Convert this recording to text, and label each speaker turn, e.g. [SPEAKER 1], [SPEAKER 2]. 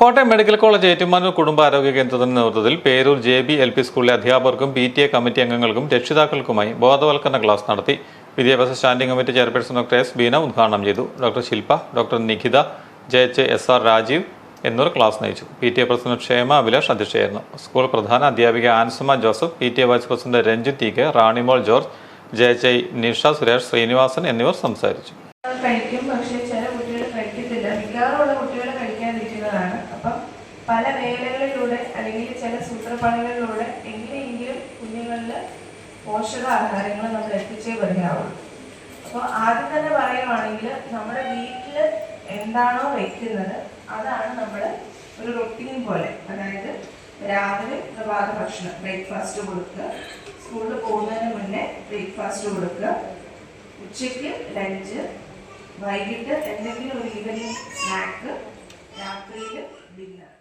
[SPEAKER 1] Kottayam medical college Ettumanoor കുടുംബാരോഗ്യ കേന്ദ്രത്തിന്റെ നേതൃത്വത്തിൽ Peroor J B L P സ്കൂളിലെ അധ്യാപകർക്കും പി ടി എ കമ്മിറ്റി അംഗങ്ങൾക്കും രക്ഷിതാക്കൾക്കുമായി ബോധവൽക്കരണ ക്ലാസ് നടത്തി. വിദ്യാഭ്യാസ standing committee chairperson doctor S Beena ഉദ്ഘാടനം ചെയ്തു. Doctor Shilpa doctor Nikhitha J H S R Rajeev എന്നിവർ ക്ലാസ് നയിച്ചു. പി ടി എ പ്രസിഡന്റ് ക്ഷേമ അഭിലാഷ് അധ്യക്ഷയായിരുന്നു. സ്കൂൾ പ്രധാന അധ്യാപിക Ansuma Joseph P T A vice president Ranjith T K Ranimol George J H I Nisha Suresh Sreenivasan എന്നിവർ സംസാരിച്ചു.
[SPEAKER 2] കഴിക്കും പക്ഷേ ചില കുട്ടികൾ കഴിക്കത്തില്ല. മിക്കവാറുമുള്ള കുട്ടികൾ കഴിക്കാതിരിക്കുന്നതാണ് അപ്പം പല വേലകളിലൂടെ അല്ലെങ്കിൽ ചില സൂത്രപ്പണികളിലൂടെ എങ്ങനെയെങ്കിലും കുഞ്ഞുങ്ങളിൽ പോഷകാഹാരങ്ങൾ നമ്മൾ എത്തിച്ചേ പറയാവുള്ളൂ അപ്പോൾ ആദ്യം തന്നെ പറയുവാണെങ്കിൽ നമ്മുടെ വീട്ടിൽ എന്താണോ വയ്ക്കുന്നത് അതാണ് നമ്മൾ ഒരു റൊട്ടീൻ പോലെ. അതായത് രാവിലെ പ്രഭാത ഭക്ഷണം ബ്രേക്ക്ഫാസ്റ്റ് കൊടുക്കുക. സ്കൂളിൽ പോകുന്നതിന് മുന്നേ ബ്രേക്ക്ഫാസ്റ്റ് കൊടുക്കുക. ഉച്ചയ്ക്ക് ലഞ്ച് വൈകിട്ട് എന്തെങ്കിലും ഒരു ഈവനിങ് രാത്രിയിൽ ഡിന്നർ